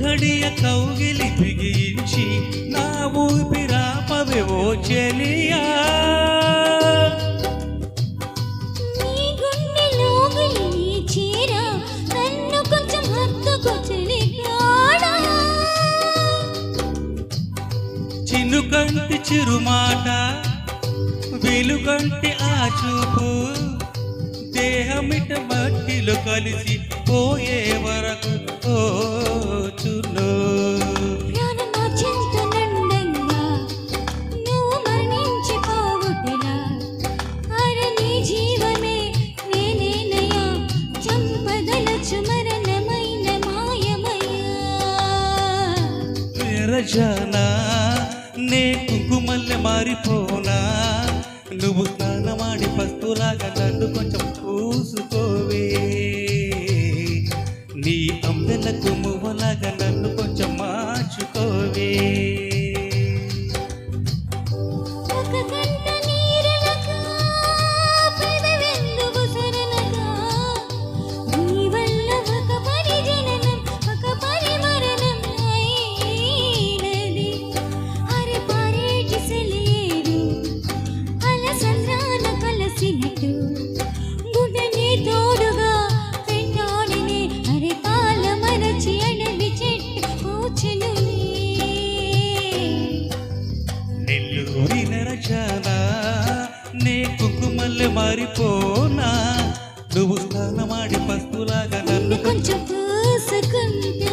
ఘడియ ಕೌಗಿಲಿ ಬಿಗಿಯಿಸಿ ನಾವು ಪಿರಾಪವೆ ಓ ಚೆಲಿಯ. చినుకంటి చిరుమాట వెలుగంటి ఆ చూపు దేహమిట మట్టిలో కలిసి పోయే వరకు రజానా నే కుంకుమల్లె మారిపోనా? నువ్వు స్నానమాడి పస్తులాగా నన్ను కొంచెం పూసుకోవే పారిపోనా నువ్వు స్థానమాడి పస్తులాగా నన్ను కొంచెం పూసుకుంటా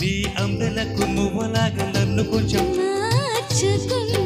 నీ అందలకు నువ్వలాగా నన్ను కొంచెం మార్చుకుంటా